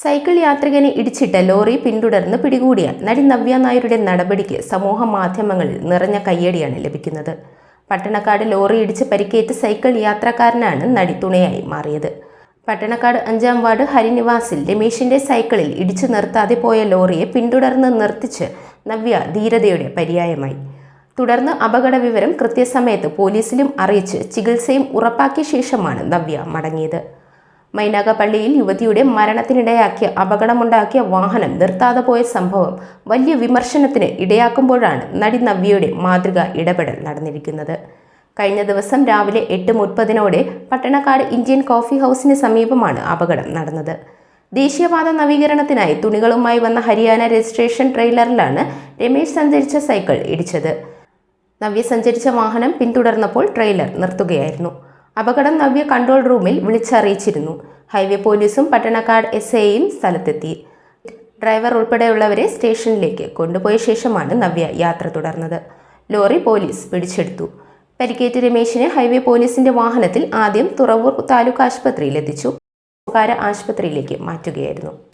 Cycle യാത്രികനെ ഇടിച്ചിട്ട lorry പിന്തുടർന്ന് പിടികൂടിയ നടി നവ്യ നായരുടെ നടപടിക്ക് സമൂഹ മാധ്യമങ്ങളിൽ നിറഞ്ഞ കയ്യടിയാണ് ലഭിക്കുന്നത്. പട്ടണക്കാട് ലോറി ഇടിച്ച് പരിക്കേറ്റ് സൈക്കിൾ യാത്രക്കാരനാണ് നടി തുണയായി മാറിയത്. പട്ടണക്കാട് അഞ്ചാം വാർഡ് ഹരിനിവാസിൽ രമേശിന്റെ സൈക്കിളിൽ ഇടിച്ചു നിർത്താതെ പോയ ലോറിയെ പിന്തുടർന്ന് നിർത്തിച്ച് നവ്യ ധീരതയുടെ പര്യായമായി. തുടർന്ന് അപകട വിവരം കൃത്യസമയത്ത് പോലീസിലും അറിയിച്ച് ചികിത്സയും ഉറപ്പാക്കിയ ശേഷമാണ് നവ്യ മടങ്ങിയത്. മൈനാഗപ്പള്ളിയിൽ യുവതിയുടെ മരണത്തിനിടയാക്കിയ അപകടമുണ്ടാക്കിയ വാഹനം നിർത്താതെ പോയ സംഭവം വലിയ വിമർശനത്തിന് ഇടയാക്കുമ്പോഴാണ് നടി നവ്യയുടെ മാതൃക ഇടപെടൽ നടന്നിരിക്കുന്നത്. കഴിഞ്ഞ ദിവസം രാവിലെ എട്ട് മുപ്പതിനോടെ പട്ടണക്കാട് ഇന്ത്യൻ കോഫി ഹൗസിന് സമീപമാണ് അപകടം നടന്നത്. ദേശീയപാത നവീകരണത്തിനായി തുണികളുമായി വന്ന ഹരിയാന രജിസ്ട്രേഷൻ ട്രെയിലറിലാണ് രമേശ് സഞ്ചരിച്ച സൈക്കിൾ ഇടിച്ചത്. നവ്യ സഞ്ചരിച്ച വാഹനം പിന്തുടർന്നപ്പോൾ ട്രെയിലർ നിർത്തുകയായിരുന്നു. അപകടം നവ്യ കൺട്രോൾ റൂമിൽ വിളിച്ചറിയിച്ചിരുന്നു. ഹൈവേ പോലീസും പട്ടണക്കാട് എസ് ഐയും സ്ഥലത്തെത്തി. ഡ്രൈവർ ഉൾപ്പെടെയുള്ളവരെ സ്റ്റേഷനിലേക്ക് കൊണ്ടുപോയ ശേഷമാണ് നവ്യ യാത്ര തുടർന്നത്. ലോറി പോലീസ് പിടിച്ചെടുത്തു. പരിക്കേറ്റ് രമേശിനെ ഹൈവേ പോലീസിന്റെ വാഹനത്തിൽ ആദ്യം തുറവൂർ താലൂക്ക് ആശുപത്രിയിൽ എത്തിച്ചു. സ്വകാര്യ ആശുപത്രിയിലേക്ക് മാറ്റുകയായിരുന്നു.